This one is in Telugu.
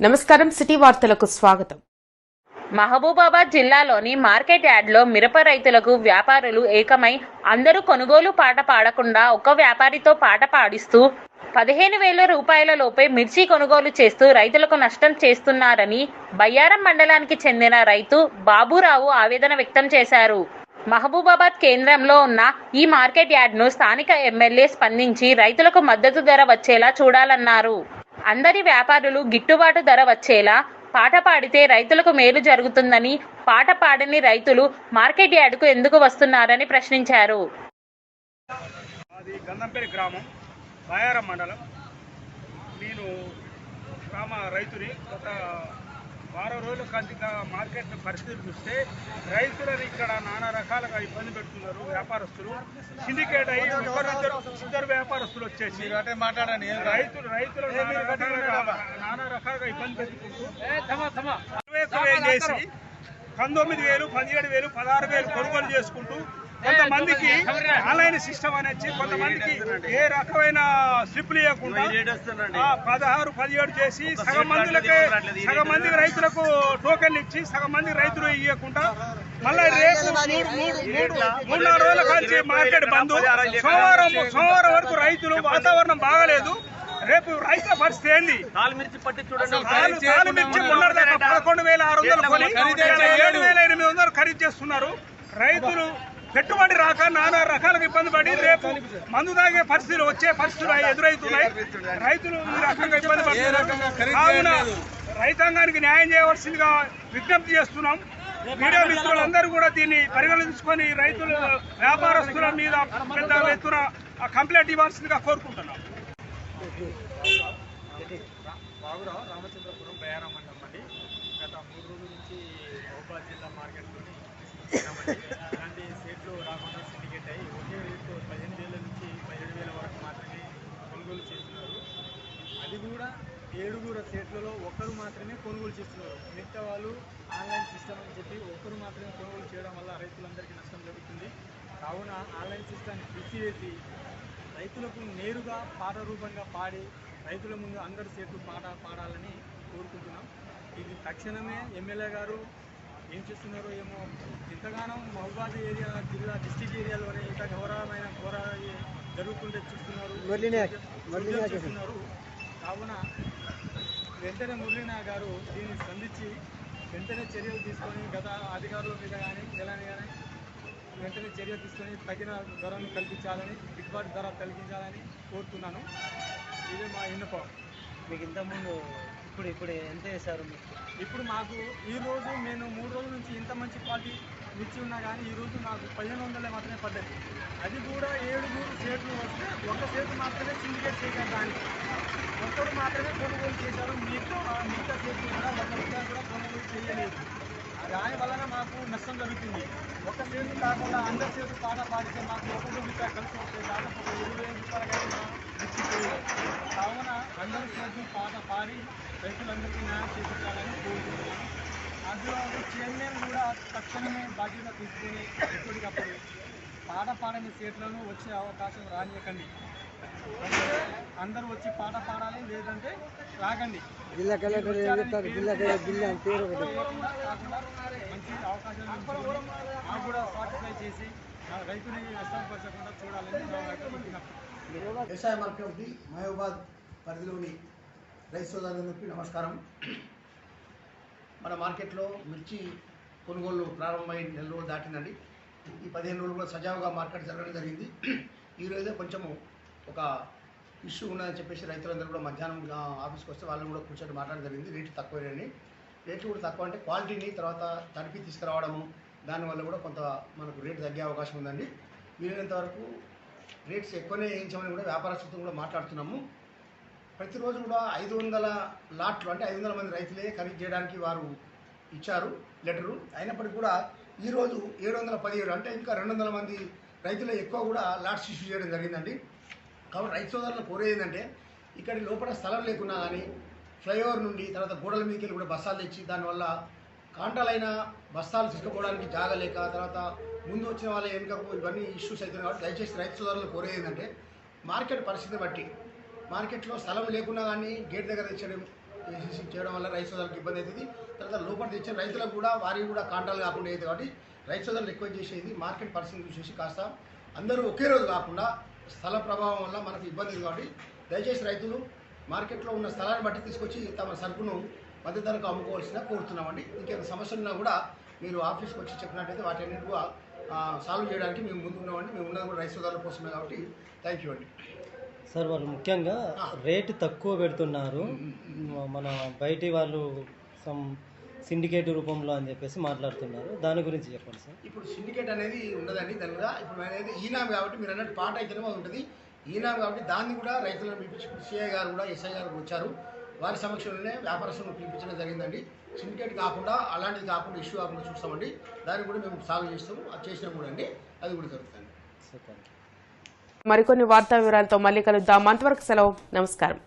నమస్కారం సిటీ వార్తలకు స్వాగతం. మహబూబాబాద్ జిల్లాలోని మార్కెట్ యార్డ్లో మిరప రైతులకు వ్యాపారులు ఏకమై అందరూ కొనుగోలు పాట పాడకుండా ఒక్క వ్యాపారితో పాట పాడిస్తూ పదిహేను వేల రూపాయల లోపే మిర్చి కొనుగోలు చేస్తూ రైతులకు నష్టం చేస్తున్నారని బయ్యారం మండలానికి చెందిన రైతు బాబురావు ఆవేదన వ్యక్తం చేశారు. మహబూబాబాద్ కేంద్రంలో ఉన్న ఈ మార్కెట్ యార్డ్ను స్థానిక ఎమ్మెల్యే స్పందించి రైతులకు మద్దతు ధర వచ్చేలా చూడాలన్నారు. అందరి వ్యాపారులు గిట్టుబాటు ధర వచ్చేలా పాట పాడితే రైతులకు మేలు జరుగుతుందని పాట పాడని రైతులు మార్కెట్ యార్డుకు ఎందుకు వస్తున్నారని ప్రశ్నించారు. గంధంపేరి గ్రామం బాయారం మండలం. నేను గ్రామ రైతుని గత వారం రోజుల కంటిగా మార్కెట్ పరిస్థితులు చూస్తే రైతులను ఇక్కడ నానా రకాలుగా ఇబ్బంది పెడుతున్నారు వ్యాపారస్తులు. సిండికేట్ అయ్యి ఇద్దరు వ్యాపారస్తులు వచ్చేసి మాట్లాడండి రైతులు రైతులు నానా రకాలుగా ఇబ్బంది పెట్టుకుంటూ చేసి పంతొమ్మిది వేలు పదిహేడు వేలు పదహారు వేలు కొనుగోలు చేసుకుంటూ కొంతమందికి ఆన్లైన్ సిస్టమ్ అని వచ్చి కొంతమందికి ఏ రకమైన స్లిప్లు ఇవ్వకుండా పదహారు పదిహేడు చేసి సగం మందిలకే సగం మంది రైతులకు టోకెన్లు ఇచ్చి సగం మంది రైతులు ఇవ్వకుండా మళ్ళీ రేపు మూడు మూడు మూడు మూడు నాలుగు రోజుల కాంచి మార్కెట్ బంద్. సోమవారం సోమవారం వరకు రైతులు వాతావరణం బాగలేదు. రేపు రైతుల పరిస్థితి ఏంది? కాలుమిర్చి పట్టి చూడండి. మిర్చి పదకొండు వేల ఆరు వందలు కొని ఏడు వేల ఎనిమిది వందలు ఖరీదు చేస్తున్నారు. రైతులు పెట్టుబడి రాక నానా రకాలుగా ఇబ్బంది పడి రేపు మందు తాగే పరిస్థితులు వచ్చే పరిస్థితులు ఎదురవుతున్నాయి. రైతులు ఈ రకంగా ఇబ్బంది పడుతున్నారు. కావున రైతాంగానికి న్యాయం చేయవలసిందిగా విజ్ఞప్తి చేస్తున్నాం. మీడియా మిత్రులందరూ కూడా దీన్ని పరిగణించుకొని రైతుల వ్యాపారస్తుల మీద పెద్ద ఎత్తున కంప్లైంట్ ఇవ్వాల్సిందిగా కోరుకుంటున్నాం. బాబురావు రామచంద్రపురం బయారం మండలం అండి. గత మూడు రోజుల నుంచి జిల్లా మార్కెట్లోని కాకుండా సిండికేట్ అయ్యి. ఒకే రేటు పదిహేను వేల నుంచి పదిహేడు వేల వరకు మాత్రమే కొనుగోలు చేస్తున్నారు. అది కూడా ఏడుగురు సేట్లలో ఒక్కరు మాత్రమే కొనుగోలు చేస్తున్నారు. మిగతా వాళ్ళు ఆన్లైన్ సిస్టమ్ అని చెప్పి ఒక్కరు మాత్రమే కొనుగోలు చేయడం వల్ల రైతులందరికీ నష్టం జరుగుతుంది. కావున ఆన్లైన్ సిస్టమ్ని తీసివేసి రైతులకు నేరుగా పాట రూపంగా పాడి రైతుల ముందు అందరు సేట్లు పాట పాడాలని కోరుకుంటున్నాం. ఇది తక్షణమే ఎమ్మెల్యే గారు ఏం చేస్తున్నారో ఏమో ఇంతగానో మహబాద్ ఏరియా జిల్లా డిస్టిక్ ఏరియాలోనే ఇంత ఘోరమైన ఘోర జరుగుతుంటే చూస్తున్నారు. చూస్తున్నారు. కావున వెంటనే మురళీనా గారు దీన్ని స్పందించి వెంటనే చర్యలు తీసుకొని గత అధికారుల మీద కానీ ఎలాని కానీ వెంటనే చర్య తీసుకొని తగిన ధరను కల్పించాలని గిట్టుబాటు ధర కలిగించాలని కోరుతున్నాను. ఇదే మా విన్నపం. మీకు ఇంతకుముందు ఇప్పుడు ఇప్పుడు ఎంత వేశారు ఇప్పుడు మాకు ఈ రోజు నేను మూడు రోజుల నుంచి ఇంత మంచి క్వాలిటీ మిర్చి ఉన్నా కానీ ఈ రోజు నాకు పదిహేను వందలే మాత్రమే పడ్డది. అది కూడా ఏడు మూడు సేట్లు వస్తే ఒక సేటు మాత్రమే సిండికేట్ చేయగలరు దానికి ఒక్కరు మాత్రమే కొనుగోలు చేశారు మిగతా మిగతా సేట్లు కూడా ఒక కూడా కొనుగోలు చేయలేదు. దానివల్ల మాకు నష్టం జరుగుతుంది. ఒక చేతి కాకుండా అందరి చేతి పాట పాడితే మాకు ఒక రూపాయ కలిసి వస్తే దాదాపు ఒక ఇరవై ఐదు రూపాయలు కావున అందరి సేటు పాట పాడి రైతులందరికీ న్యాయం చేపించాలని కోరుకుంటున్నాను అందులో చైర్మన్ కూడా తక్షణమే బాధ్యత తీసుకుని ఎప్పటికప్పుడు పాట పాడని సీట్లను వచ్చే అవకాశం రానియకండి. అంటే అందరూ వచ్చి పాట పాడాలి లేదంటే రాకండి జిల్లా కలెక్టర్ ఏం చెప్తారు? జిల్లా కలెక్టర్ జిల్లా అని పేరు మంచి అవకాశాలు మాకు కూడా సాటిస్ఫై చేసి రైతుని నష్టపరచకుండా చూడాలని. వ్యవసాయ మార్కెట్ మహబూబాద్ పరిధిలోని రైతు సోదరులందరికీ నమస్కారం. మన మార్కెట్లో మిర్చి కొనుగోలు ప్రారంభమై నెల రోజులు దాటిందండి. ఈ పదిహేను రోజులు కూడా సజావుగా మార్కెట్ జరగడం జరిగింది. ఈ రోజే కొంచెము ఒక ఇష్యూ ఉన్నదని చెప్పేసి రైతులందరూ కూడా మధ్యాహ్నం ఆఫీస్కి వస్తే వాళ్ళని కూడా కూర్చొని మాట్లాడడం జరిగింది. రేట్లు తక్కువేనండి. రేట్లు కూడా తక్కువ అంటే క్వాలిటీని తర్వాత తడిపి తీసుకురావడము దానివల్ల కూడా కొంత మనకు రేటు తగ్గే అవకాశం ఉందండి. వీలైనంత వరకు రేట్స్ ఎక్కువనే వేయించమని కూడా వ్యాపారస్తులతో కూడా మాట్లాడుతున్నాము. ప్రతిరోజు కూడా ఐదు వందల లాట్లు అంటే ఐదు వందల మంది రైతులే ఖరీదు చేయడానికి వారు ఇచ్చారు లెటరు. అయినప్పటికీ కూడా ఈరోజు ఏడు వందల పదిహేడు అంటే ఇంకా రెండు వందల మంది రైతులే ఎక్కువ కూడా లాట్స్ ఇష్యూ చేయడం జరిగిందండి. కాబట్టి రైతు సోదరులు కోరేది ఏంటంటే ఇక్కడి లోపల స్థలం లేకున్నా కానీ ఫ్లైఓవర్ నుండి తర్వాత గోడల మీదకి వెళ్ళి కూడా బస్తాలు తెచ్చి దానివల్ల కాంటాలైన బస్తాలు తీసుకుపోవడానికి జాగ లేక తర్వాత ముందు వచ్చిన వాళ్ళ వెనుకకు ఇవన్నీ ఇష్యూస్ అవుతున్నాయి కాబట్టి దయచేసి రైతు సోదరులు కోరేది ఏంటంటే మార్కెట్ పరిస్థితిని బట్టి మార్కెట్లో స్థలం లేకున్నా కానీ గేట్ దగ్గర తెచ్చడం చేయడం వల్ల రైతు సోదరులకు ఇబ్బంది అవుతుంది. తర్వాత లోపల తెచ్చిన రైతులకు కూడా వారికి కూడా కాంటాలు కాకుండా అవుతుంది కాబట్టి రైతు సోదరులు రిక్వెస్ట్ చేసేది మార్కెట్ పరిస్థితి చూసేసి కాస్త అందరూ ఒకే రోజు కాకుండా స్థల ప్రభావం వల్ల మనకు ఇబ్బంది కాబట్టి దయచేసి రైతులు మార్కెట్లో ఉన్న స్థలాన్ని బట్టి తీసుకొచ్చి తమ సరుకును మధ్య ధరకు అమ్ముకోవాల్సిన కోరుతున్నామండి. ఇంకేమైనా సమస్యలు ఉన్నా కూడా మీరు ఆఫీస్కి వచ్చి చెప్పినట్టయితే వాటి అన్నిటి కూడా సాల్వ్ చేయడానికి మేము ముందు ఉన్నామండి. మేము ఉన్నది కూడా రైతు సోదరుల కోసమే కాబట్టి థ్యాంక్ యూ అండి. సార్ వాళ్ళు ముఖ్యంగా రేటు తక్కువ పెడుతున్నారు. మన బయటి వాళ్ళు సమ్ సిండికేట్ రూపంలో అని చెప్పేసి మాట్లాడుతున్నారు. దాని గురించి చెప్పండి సార్. ఇప్పుడు సిండికేట్ అనేది ఉన్నదండి దాని మీద ఇప్పుడు అనేది ఈనాం కాబట్టి మీరు అన్నట్టు పాట అయితేనే అది ఉంటుంది. ఈనాం కాబట్టి దాన్ని కూడా రైతులను పిలిపించి సిఐ గారు కూడా ఎస్ఐ గారు కూడా వచ్చారు. వారి సమక్షంలోనే వ్యాపారస్తులను పిలిపించడం జరిగిందండి. సిండికేట్ కాకుండా అలాంటిది కాకుండా ఇష్యూ కాకుండా చూస్తామండి. దాన్ని కూడా మేము సాల్వ్ చేస్తాము. అది చేసినా కూడా అండి. అది కూడా జరుగుతుంది. సో థ్యాంక్ యూ మరికొన్ని వార్తా వివరాలతో మళ్ళీ కలుద్దాం. అంతవరకు సెలవు. నమస్కారం.